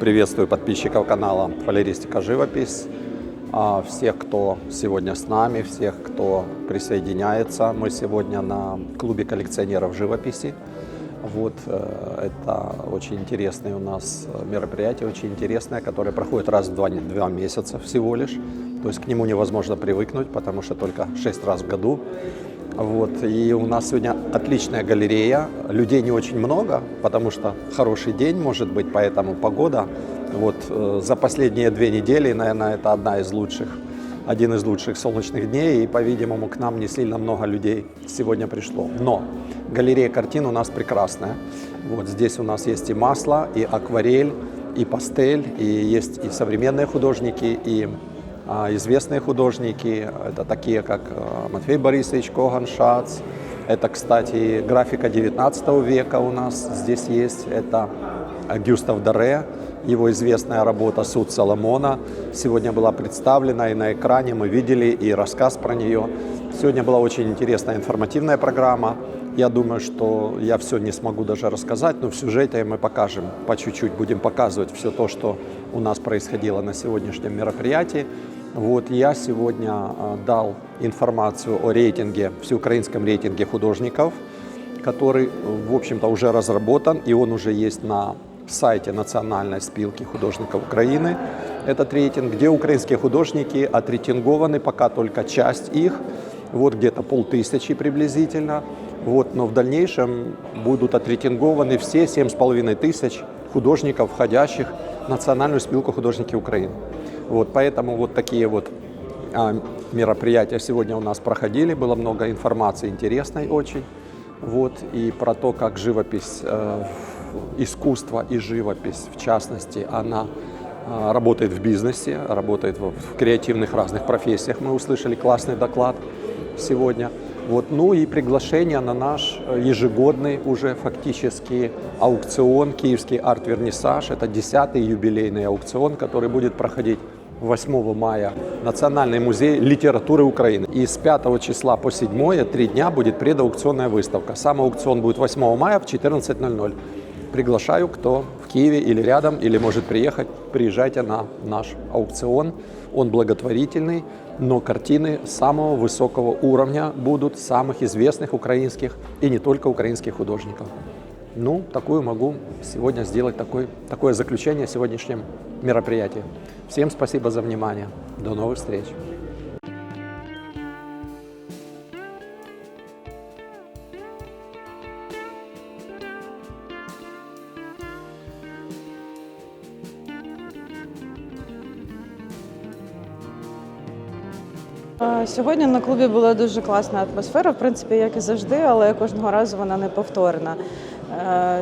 Приветствую подписчиков канала Фалеристика Живопись, а, всех, кто сегодня с нами, всех, кто присоединяется. Мы сегодня на клубе коллекционеров живописи. Вот э, это очень интересное у нас мероприятие, очень интересное, которое проходит раз в два, два месяца всего лишь. То есть к нему невозможно привыкнуть, потому что только 6 раз в году. Вот. И у нас сегодня отличная галерея. Людей не очень много, потому что хороший день может быть, поэтому погода. Вот э, за последние две недели, наверное, это одна из лучших, один из лучших солнечных дней. И, по-видимому, к нам не сильно много людей сегодня пришло. Но галерея картин у нас прекрасная. Вот здесь у нас есть и масло, и акварель, и пастель, и есть и современные художники, и известные художники, это такие как э, Матвей Борисович Коган Шац, это, кстати, графика 19 века у нас здесь есть, это Гюстав Даре, его известная работа «Суд Соломона» сегодня была представлена, и на экране мы видели и рассказ про нее. Сегодня была очень интересная информативная программа. Я думаю, что я все не смогу даже рассказать, но в сюжете мы покажем по чуть-чуть, будем показывать все то, что у нас происходило на сегодняшнем мероприятии. Вот я сегодня а, дал информацию о рейтинге, всеукраинском рейтинге художников, который, в общем-то, уже разработан, и он уже есть на сайте Национальной спилки художников Украины. Этот рейтинг, где украинские художники отрейтингованы, пока только часть их, вот где-то полтысячи приблизительно. Вот, но в дальнейшем будут отрейтингованы все 7,5 тысяч художников, входящих в Национальную спилку художники Украины. Вот, поэтому вот такие вот а, мероприятия сегодня у нас проходили, было много информации интересной очень. Вот, и про то, как живопись, э, искусство и живопись, в частности, она э, работает в бизнесе, работает в, креативных разных профессиях. Мы услышали классный доклад сегодня. Вот, ну и приглашение на наш э, ежегодный уже фактически аукцион, киевский арт-вернисаж. Это 10-й юбилейный аукцион, который будет проходить 8 мая Национальный музей литературы Украины. И с 5 числа по 7 три дня будет предаукционная выставка. Сам аукцион будет 8 мая в 14.00. Приглашаю, кто в Киеве или рядом, или может приехать, приезжайте на наш аукцион. Он благотворительный, но картины самого высокого уровня будут самых известных украинских и не только украинских художников. Ну, такую могу сегодня сделать такой, такое заключение сегодняшнем мероприятии. Всем спасибо за внимание. До новых встреч. Сьогодні на клубі була дуже класна атмосфера, в принципі, як і завжди, але кожного разу вона не повторна.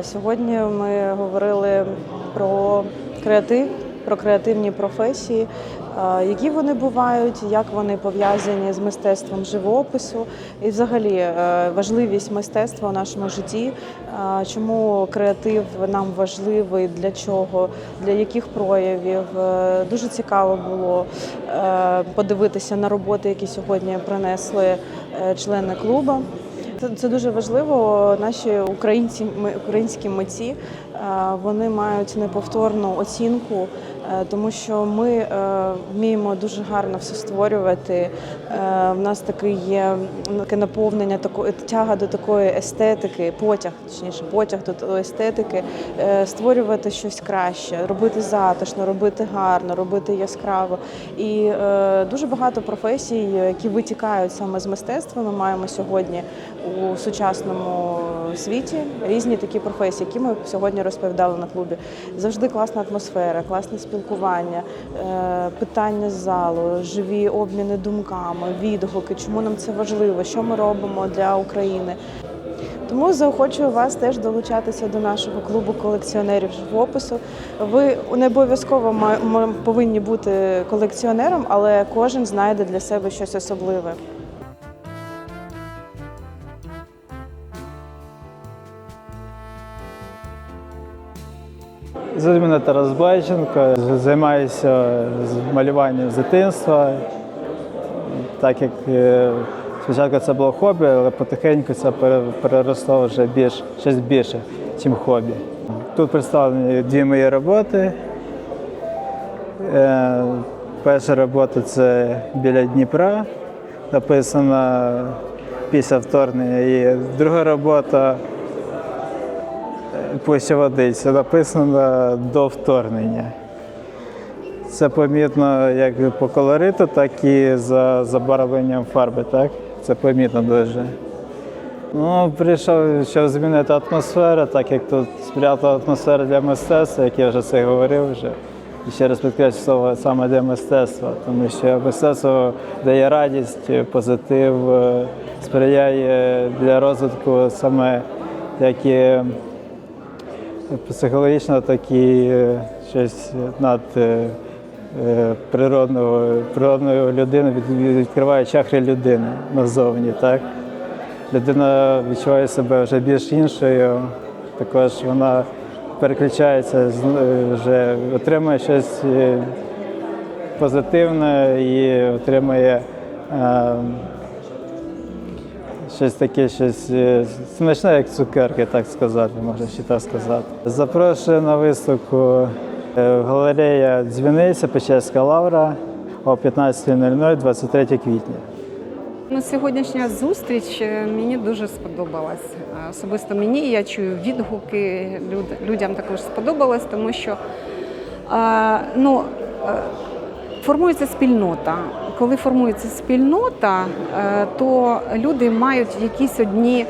Сьогодні ми говорили про креатив, про креативні професії, е, які вони бувають, як вони пов'язані з мистецтвом живопису, і взагалі е, важливість мистецтва у нашому житті, е, чому креатив нам важливий, для чого, для яких проявів. Дуже цікаво було подивитися на роботи, які сьогодні принесли члени клубу. Це, дуже важливо. Наші українці, ми- українські митці вони мають неповторну оцінку, тому що ми е, вміємо дуже гарно все створювати. Е, В нас таке є таке наповнення, такої тяга до такої естетики, потяг, точніше, потяг до естетики, е, створювати щось краще, робити затишно, робити гарно, робити яскраво. І е, дуже багато професій, які витікають саме з мистецтва. Ми маємо сьогодні у сучасному світі різні такі професії, які ми сьогодні розповідали на клубі. Завжди класна атмосфера, класне спілкування, е, питання з залу, живі обміни думками, відгуки, чому нам це важливо, що ми робимо для України. Тому заохочую вас теж долучатися до нашого клубу колекціонерів живопису. Ви не обов'язково повинні бути колекціонером, але кожен знайде для себе щось особливе. Звуть мене Тарас Байченко, займаюся малюванням з дитинства. Так як е, спочатку це було хобі, але потихеньку це переросло вже більш щось більше, ніж хобі. Тут представлені дві мої роботи. Е, Перша робота це біля Дніпра, написана після вторгнення. І друга робота Пуща водиця, написана до вторгнення. Це помітно як по колориту, так і за забарвленням фарби. Так? Це помітно дуже. Ну, прийшов, щоб змінити атмосферу, так як тут спрятала атмосфера для мистецтва, як я вже це говорив вже. І ще раз підкреслю слово саме для мистецтва, тому що мистецтво дає радість, позитив, е, сприяє для розвитку саме як і психологічно, так і е, щось над е, е, природного, природною людиною від- відкриває чакри людини назовні. Так? людина відчуває себе вже більш іншою, також вона переключається, вже отримує щось позитивне і отримує щось таке, щось е, смачне, як цукерки, так сказати, можна ще так сказати. Запрошую на виставку е, галерея Дзвіниця, Печерська лавра о 15.00, 23 квітня. Ну, сьогоднішня зустріч е, мені дуже сподобалась. Особисто мені я чую відгуки, люд- людям також сподобалось, тому що ну, формується спільнота. Коли формується спільнота, е, то люди мають якісь одні е,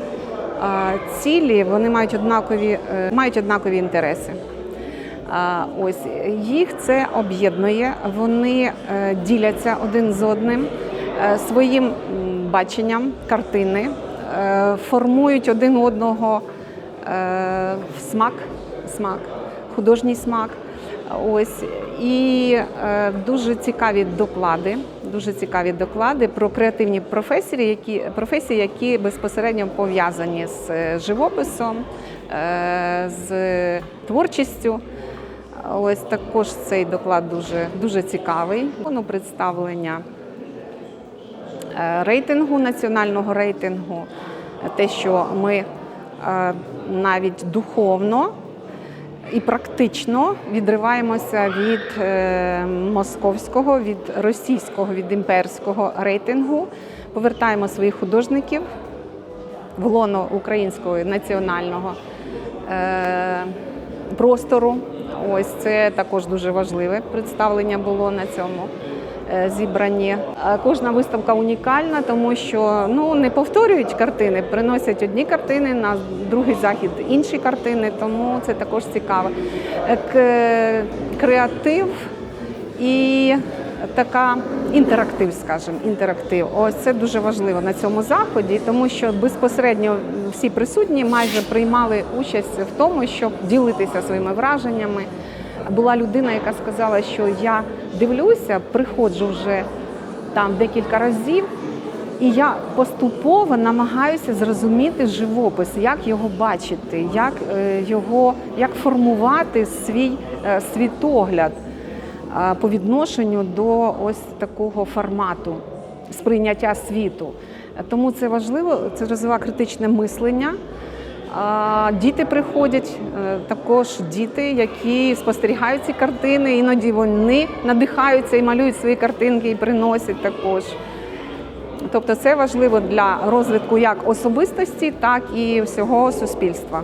цілі, вони мають однакові, е, мають однакові інтереси. Ось їх це об'єднує. Вони діляться один з одним своїм баченням картини, формують один одного смак, смак, художній смак. Ось і дуже цікаві доклади. Дуже цікаві доклади про креативні професії, які професії, які безпосередньо пов'язані з е, живописом, е, з творчістю. Ось також цей доклад дуже, дуже цікавий. Воно представлення е, рейтингу, національного рейтингу, те, що ми навіть духовно і практично відриваємося від е, московського, від російського, від імперського рейтингу, повертаємо своїх художників в лоно українського національного е, простору. Ось це також дуже важливе представлення було на цьому е, зібранні. Е, Кожна виставка унікальна, тому що ну не повторюють картини, приносять одні картини на другий захід інші картини, тому це також цікаво. Е, Креатив і така інтерактив, скажімо, інтерактив. Ось це дуже важливо на цьому заході, тому що безпосередньо всі присутні майже приймали участь в тому, щоб ділитися своїми враженнями. Була людина, яка сказала, що я дивлюся, приходжу вже там декілька разів. І я поступово намагаюся зрозуміти живопис, як його бачити, як е, його як формувати свій е, світогляд по відношенню до ось такого формату сприйняття світу. Тому це важливо, це розвиває критичне мислення. Діти приходять, е, також діти, які спостерігають ці картини, іноді вони надихаються і малюють свої картинки і приносять також. Тобто це важливо для розвитку як особистості, так і всього суспільства.